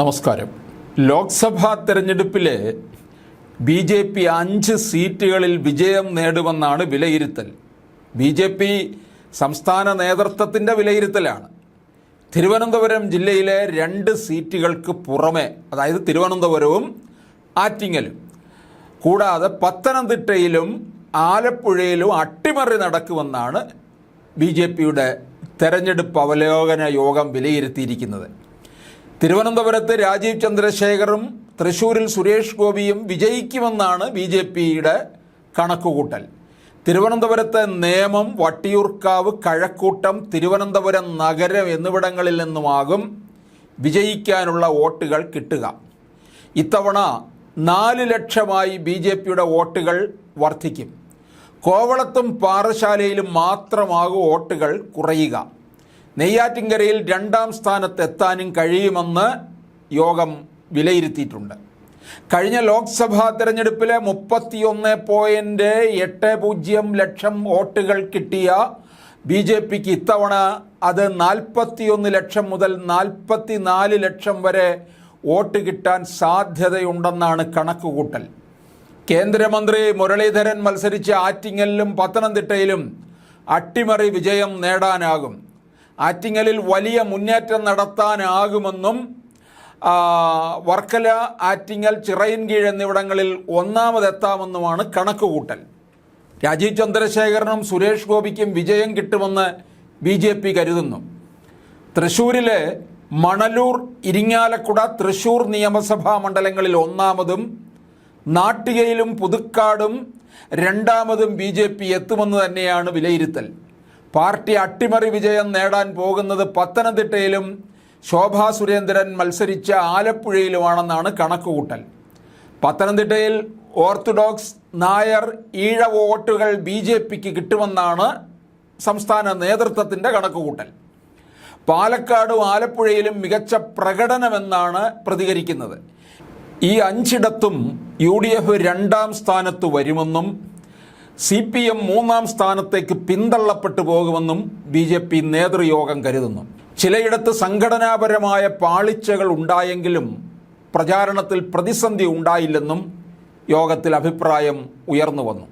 നമസ്കാരം. ലോക്സഭാ തെരഞ്ഞെടുപ്പിലെ B J P അഞ്ച് സീറ്റുകളിൽ വിജയം നേടുമെന്നാണ് വിലയിരുത്തൽ. ബി ജെ പി സംസ്ഥാന നേതൃത്വത്തിന്റെ വിലയിരുത്തലാണ്. തിരുവനന്തപുരം ജില്ലയിലെ രണ്ട് സീറ്റുകൾക്ക് പുറമെ അതായത് തിരുവനന്തപുരവും ആറ്റിങ്ങലും കൂടാതെ പത്തനംതിട്ടയിലും ആലപ്പുഴയിലും അട്ടിമറി നടക്കുമെന്നാണ് ബി ജെ പിയുടെ തെരഞ്ഞെടുപ്പ് അവലോകന യോഗം വിലയിരുത്തിയിരിക്കുന്നത്. തിരുവനന്തപുരത്ത് രാജീവ് ചന്ദ്രശേഖറും തൃശൂരിൽ സുരേഷ് ഗോപിയും വിജയിക്കുമെന്നാണ് ബി ജെ പിയുടെ കണക്കുകൂട്ടൽ. തിരുവനന്തപുരത്തെ നേമം വട്ടിയൂർക്കാവ് കഴക്കൂട്ടം തിരുവനന്തപുരം നഗരം എന്നിവിടങ്ങളിൽ നിന്നുമാകും വിജയിക്കാനുള്ള വോട്ടുകൾ കിട്ടുക. ഇത്തവണ നാല് ലക്ഷമായി ബി ജെ പിയുടെ വോട്ടുകൾ വർദ്ധിക്കും. കോവളത്തും പാറശാലയിലും മാത്രമാകും വോട്ടുകൾ കുറയുക. നെയ്യാറ്റിൻകരയിൽ രണ്ടാം സ്ഥാനത്തെത്താനും കഴിയുമെന്ന് യോഗം വിലയിരുത്തിയിട്ടുണ്ട്. കഴിഞ്ഞ ലോക്സഭാ തെരഞ്ഞെടുപ്പിലെ മുപ്പത്തിയൊന്ന് പോയിന്റ് എട്ട് പൂജ്യം ലക്ഷം വോട്ടുകൾ കിട്ടിയ ബി ജെ പിക്ക് ഇത്തവണ അത് നാൽപ്പത്തിയൊന്ന് ലക്ഷം മുതൽ നാൽപ്പത്തി നാല് ലക്ഷം വരെ വോട്ട് കിട്ടാൻ സാധ്യതയുണ്ടെന്നാണ് കണക്കുകൂട്ടൽ. കേന്ദ്രമന്ത്രി മുരളീധരൻ മത്സരിച്ച ആറ്റിങ്ങലിലും പത്തനംതിട്ടയിലും അട്ടിമറി വിജയം നേടാനാകും. ആറ്റിങ്ങലിൽ വലിയ മുന്നേറ്റം നടത്താനാകുമെന്നും വർക്കല ആറ്റിങ്ങൽ ചിറയിൻകീഴ് എന്നിവിടങ്ങളിൽ ഒന്നാമതെത്താമെന്നുമാണ് കണക്കുകൂട്ടൽ. രാജീവ് ചന്ദ്രശേഖരനും സുരേഷ് ഗോപിക്കും വിജയം കിട്ടുമെന്ന് ബി ജെ പി കരുതുന്നു. തൃശ്ശൂരിലെ മണലൂർ ഇരിങ്ങാലക്കുട തൃശൂർ നിയമസഭാ മണ്ഡലങ്ങളിൽ ഒന്നാമതും നാട്ടികയിലും പുതുക്കാടും രണ്ടാമതും ബി ജെ പി എത്തുമെന്ന് തന്നെയാണ് വിലയിരുത്തൽ. പാർട്ടി അട്ടിമറി വിജയം നേടാൻ പോകുന്നത് പത്തനംതിട്ടയിലും ശോഭാ സുരേന്ദ്രൻ മത്സരിച്ച ആലപ്പുഴയിലുമാണെന്നാണ് കണക്കുകൂട്ടൽ. പത്തനംതിട്ടയിൽ ഓർത്തഡോക്സ് നായർ ഈഴ വോട്ടുകൾ ബി ജെ പിക്ക് കിട്ടുമെന്നാണ് സംസ്ഥാന നേതൃത്വത്തിന്റെ കണക്കുകൂട്ടൽ. പാലക്കാടും ആലപ്പുഴയിലും മികച്ച പ്രകടനമെന്നാണ് പ്രതികരിക്കുന്നത്. ഈ അഞ്ചിടത്തും യു ഡി എഫ് രണ്ടാം സ്ഥാനത്ത് വരുമെന്നും സി പി എം മൂന്നാം സ്ഥാനത്തേക്ക് പിന്തള്ളപ്പെട്ടു പോകുമെന്നും ബി ജെ പി നേതൃയോഗം കരുതുന്നു. ചിലയിടത്ത് സംഘടനാപരമായ പാളിച്ചകൾ ഉണ്ടായെങ്കിലും പ്രചാരണത്തിൽ പ്രതിസന്ധി ഉണ്ടായില്ലെന്നും യോഗത്തിൽ അഭിപ്രായം ഉയർന്നു വന്നു